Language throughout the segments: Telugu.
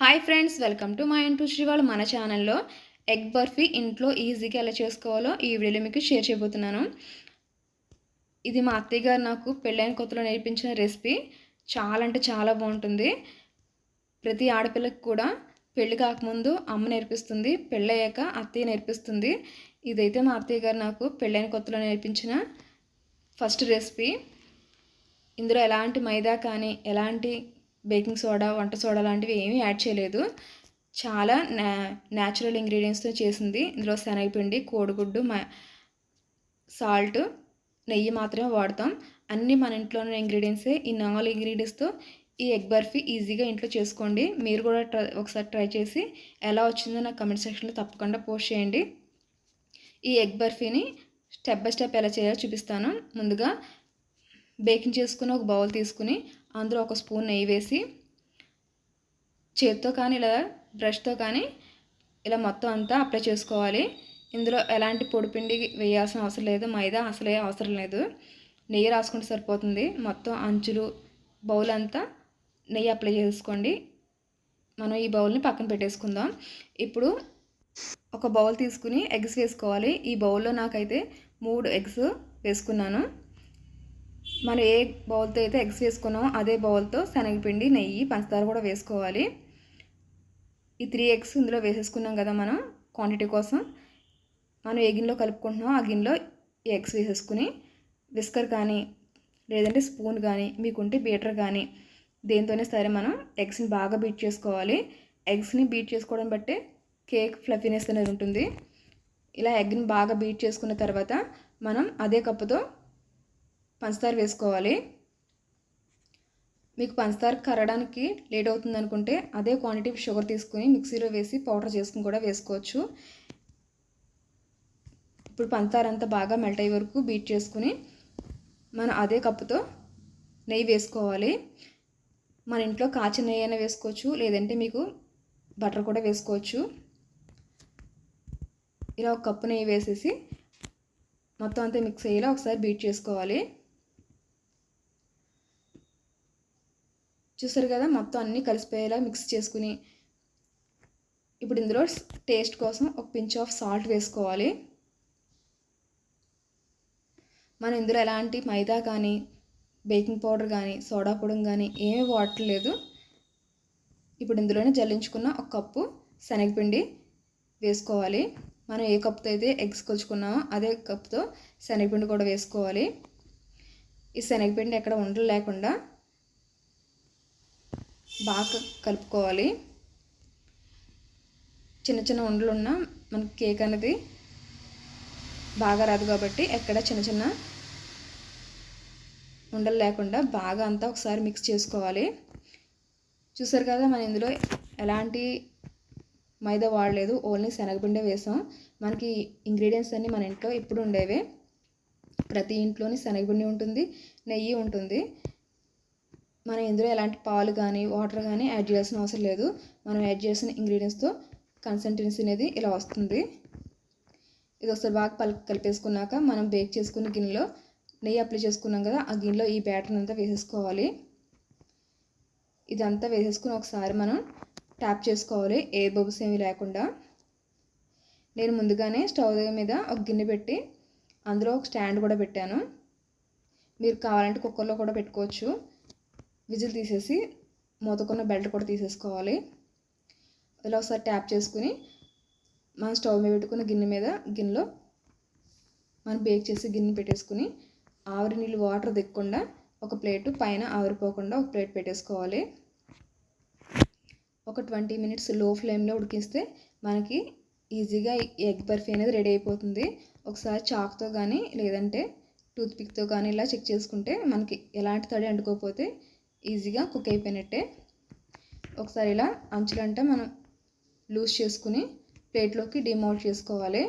హాయ్ ఫ్రెండ్స్ వెల్కమ్ టు మా ఇంటూ శ్రీవాళ్ళు మన ఛానల్లో. ఎగ్ బర్ఫీ ఇంట్లో ఈజీగా ఎలా చేసుకోవాలో ఈ వీడియోలో మీకు షేర్ చేయబోతున్నాను. ఇది మా అత్తయ్య గారు నాకు పెళ్ళైన కొత్తలో నేర్పించిన రెసిపీ. చాలా అంటే చాలా బాగుంటుంది. ప్రతి ఆడపిల్లకి కూడా పెళ్ళి కాకముందు అమ్మ నేర్పిస్తుంది పెళ్ళయ్యాక అత్తయ్య నేర్పిస్తుంది. ఇదైతే మా అత్తయ్య గారు నాకు పెళ్ళైన కొత్తలో నేర్పించిన ఫస్ట్ రెసిపీ. ఇందులో ఎలాంటి మైదా కానీ ఎలాంటి బేకింగ్ సోడా వంట సోడా లాంటివి ఏమీ యాడ్ చేయలేదు. చాలా న్యా న్యాచురల్ ఇంగ్రీడియంట్స్తో చేసింది. ఇందులో శనగపిండి కోడిగుడ్డు మ సాల్ట్ నెయ్యి మాత్రమే వాడతాం. అన్నీ మన ఇంట్లో ఉన్న ఇంగ్రీడియంట్సే. ఈ నాలుగు ఇంగ్రీడియంట్స్తో ఈ ఎగ్ బర్ఫీ ఈజీగా ఇంట్లో చేసుకోండి. మీరు కూడా ట్రై ఒకసారి ట్రై చేసి ఎలా వచ్చిందో నాకు కమెంట్ సెక్షన్లో తప్పకుండా పోస్ట్ చేయండి. ఈ ఎగ్ బర్ఫీని స్టెప్ బై స్టెప్ ఎలా చేయాలో చూపిస్తాను. ముందుగా బేకింగ్ చేసుకుని ఒక బౌల్ తీసుకుని అందులో ఒక స్పూన్ నెయ్యి వేసి చేతితో కానీ ఇలా బ్రష్తో కానీ ఇలా మొత్తం అంతా అప్లై చేసుకోవాలి. ఇందులో ఎలాంటి పొడిపిండి వేయాల్సిన అవసరం లేదు మైదా అసలే అవసరం లేదు. నెయ్యి రాసుకుంటే సరిపోతుంది. మొత్తం అంచులు బౌల్ అంతా నెయ్యి అప్లై చేసుకోండి. మనం ఈ బౌల్ని పక్కన పెట్టేసుకుందాం. ఇప్పుడు ఒక బౌల్ తీసుకుని ఎగ్స్ వేసుకోవాలి. ఈ బౌల్లో నాకైతే మూడు ఎగ్స్ వేసుకున్నాను. మనం ఏ బౌల్తో అయితే ఎగ్స్ వేసుకున్నామో అదే బౌల్తో శనగపిండి నెయ్యి పంచదార కూడా వేసుకోవాలి. ఈ త్రీ ఎగ్స్ ఇందులో వేసేసుకున్నాం కదా మనం క్వాంటిటీ కోసం. మనం ఏ గిన్నెలో కలుపుకుంటున్నామో ఆ గిన్నెలో ఈ ఎగ్స్ వేసేసుకుని విస్కర్ కానీ లేదంటే స్పూన్ కానీ మీకుంటే బీటర్ కానీ దేంతోనే సరే మనం ఎగ్స్ని బాగా బీట్ చేసుకోవాలి. ఎగ్స్ని బీట్ చేసుకోవడం బట్టే కేక్ ఫ్లఫీనెస్ అనేది ఉంటుంది. ఇలా ఎగ్ని బాగా బీట్ చేసుకున్న తర్వాత మనం అదే కప్పుతో పంచదార వేసుకోవాలి. మీకు పంచదార కరగడానికి లేట్ అవుతుంది అనుకుంటే అదే క్వాంటిటీ షుగర్ తీసుకుని మిక్సీలో వేసి పౌడర్ చేసుకుని కూడా వేసుకోవచ్చు. ఇప్పుడు పంచదార అంతా బాగా మెల్ట్ అయ్యే వరకు బీట్ చేసుకుని మనం అదే కప్పుతో నెయ్యి వేసుకోవాలి. మన ఇంట్లో కాచిన నెయ్యి అయినా వేసుకోవచ్చు లేదంటే మీకు బటర్ కూడా వేసుకోవచ్చు. ఇలా ఒక కప్పు నెయ్యి వేసేసి మొత్తం అంతా మిక్స్ అయ్యేలా ఒకసారి బీట్ చేసుకోవాలి. చూసారు కదా మొత్తం అన్నీ కలిసిపోయేలా మిక్స్ చేసుకుని. ఇప్పుడు ఇందులో టేస్ట్ కోసం ఒక పించ్ ఆఫ్ సాల్ట్ వేసుకోవాలి. మనం ఇందులో ఎలాంటి మైదా కానీ బేకింగ్ పౌడర్ కానీ సోడా పొడి కానీ ఏమీ వాడట్లేదు. ఇప్పుడు ఇందులోనే జల్లించుకున్న ఒక కప్పు శనగపిండి వేసుకోవాలి. మనం ఏ కప్తో అయితే ఎగ్స్ కొలుచుకున్నామో అదే కప్తో శనగపిండి కూడా వేసుకోవాలి. ఈ శనగపిండి ఎక్కడ ఉండలు లేకుండా బాగా కలుపుకోవాలి. చిన్న చిన్న ఉండలు ఉన్న మనకి కేక్ అనేది బాగా రాదు కాబట్టి ఎక్కడ చిన్న చిన్న ఉండలు లేకుండా బాగా అంతా ఒకసారి మిక్స్ చేసుకోవాలి. చూసారు కదా మనం ఇందులో ఎలాంటి మైదా వాడలేదు. ఓన్లీ శనగపిండే వేసాం. మనకి ఇంగ్రీడియంట్స్ అన్నీ మన ఇంట్లో ఇప్పుడు ఉండేవే. ప్రతి ఇంట్లోని శనగపిండి ఉంటుంది నెయ్యి ఉంటుంది. మనం ఇందులో ఎలాంటి పాలు కానీ వాటర్ కానీ యాడ్ చేయాల్సిన అవసరం లేదు. మనం యాడ్ చేసిన ఇంగ్రీడియంట్స్తో కన్సిస్టెన్సీ అనేది ఇలా వస్తుంది. ఇది ఒకసారి బాగా పల్ కలిపేసుకున్నాక మనం బేక్ చేసుకున్న గిన్నెలో నెయ్యి అప్లై చేసుకున్నాం కదా ఆ గిన్నెలో ఈ బ్యాటర్ అంతా వేసేసుకోవాలి. ఇదంతా వేసేసుకుని ఒకసారి మనం ట్యాప్ చేసుకోవాలి ఏ బబుల్స్ ఏమీ లేకుండా. నేను ముందుగానే స్టవ్ మీద ఒక గిన్నె పెట్టి అందులో ఒక స్టాండ్ కూడా పెట్టాను. మీరు కావాలంటే కుక్కర్లో కూడా పెట్టుకోవచ్చు. విజిల్ తీసేసి మూతకున్న బెల్ట్ కూడా తీసేసుకోవాలి. ఇలా ఒకసారి ట్యాప్ చేసుకుని మనం స్టవ్ మీద పెట్టుకున్న గిన్నె మీద గిన్నెలో మనం బేక్ చేసి గిన్నె పెట్టేసుకుని ఆవిరి నీళ్ళు వాటర్ దిక్కకుండా ఒక ప్లేటు పైన ఆవిరిపోకుండా ఒక ప్లేట్ పెట్టేసుకోవాలి. ఒక ట్వంటీ మినిట్స్లో ఫ్లేమ్లో ఉడికిస్తే మనకి ఈజీగా ఎగ్ బర్ఫీ అనేది రెడీ అయిపోతుంది. ఒకసారి చాక్తో కానీ లేదంటే టూత్పిక్తో కానీ ఇలా చెక్ చేసుకుంటే మనకి ఎలాంటి తడి అంటుకోకపోతే ఈజీగా కుక్ అయిపోయినట్టే. ఒకసారి ఇలా అంచులంటే మనం లూజ్ చేసుకుని ప్లేట్లోకి డిమౌట్ చేసుకోవాలి.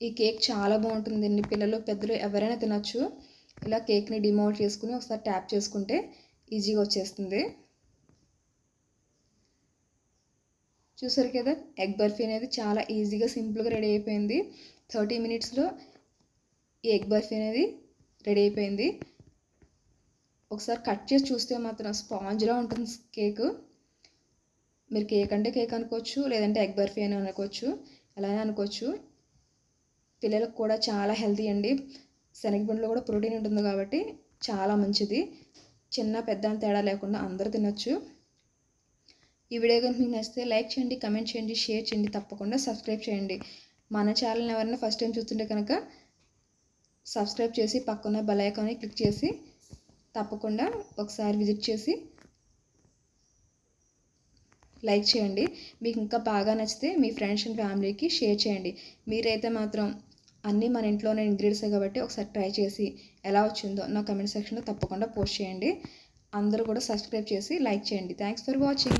ఈ కేక్ చాలా బాగుంటుందండి పిల్లలు పెద్దలు ఎవరైనా తినచ్చు. ఇలా కేక్ని డిమౌట్ చేసుకుని ఒకసారి ట్యాప్ చేసుకుంటే ఈజీగా వచ్చేస్తుంది. చూసారు కదా ఎగ్ బర్ఫీ అనేది చాలా ఈజీగా సింపుల్గా రెడీ అయిపోయింది. థర్టీ మినిట్స్లో ఈ ఎగ్ బర్ఫీ అనేది రెడీ అయిపోయింది. ఒకసారి కట్ చేసి చూస్తే మాత్రం స్పాంజ్లా ఉంటుంది కేక్. మీరు కేక్ అంటే కేక్ అనుకోవచ్చు లేదంటే ఎగ్ బర్ఫీ అని అనుకోవచ్చు ఎలా అనుకోవచ్చు. పిల్లలకు కూడా చాలా హెల్తీ అండి. శనగపిండిలో కూడా ప్రోటీన్ ఉంటుంది కాబట్టి చాలా మంచిది. చిన్న పెద్ద అని తేడా లేకుండా అందరూ తినొచ్చు. ఈ వీడియో కనుక మీకు నచ్చితే లైక్ చేయండి కమెంట్ చేయండి షేర్ చేయండి తప్పకుండా సబ్స్క్రైబ్ చేయండి. మన ఛానల్ని ఎవరైనా ఫస్ట్ టైం చూస్తుంటే కనుక సబ్స్క్రైబ్ చేసి పక్కన బెల్ ఐకాన్ని క్లిక్ చేసి తప్పకుండా ఒకసారి విజిట్ చేసి లైక్ చేయండి. మీకు ఇంకా బాగా నచ్చితే మీ ఫ్రెండ్స్ అండ్ ఫ్యామిలీకి షేర్ చేయండి. మీరైతే మాత్రం అన్నీ మన ఇంట్లోనే ఇంగ్రీడియంట్స్ కాబట్టి ఒకసారి ట్రై చేసి ఎలా వచ్చిందో నా కమెంట్ సెక్షన్లో తప్పకుండా పోస్ట్ చేయండి. అందరూ కూడా సబ్స్క్రైబ్ చేసి లైక్ చేయండి. Thanks for watching.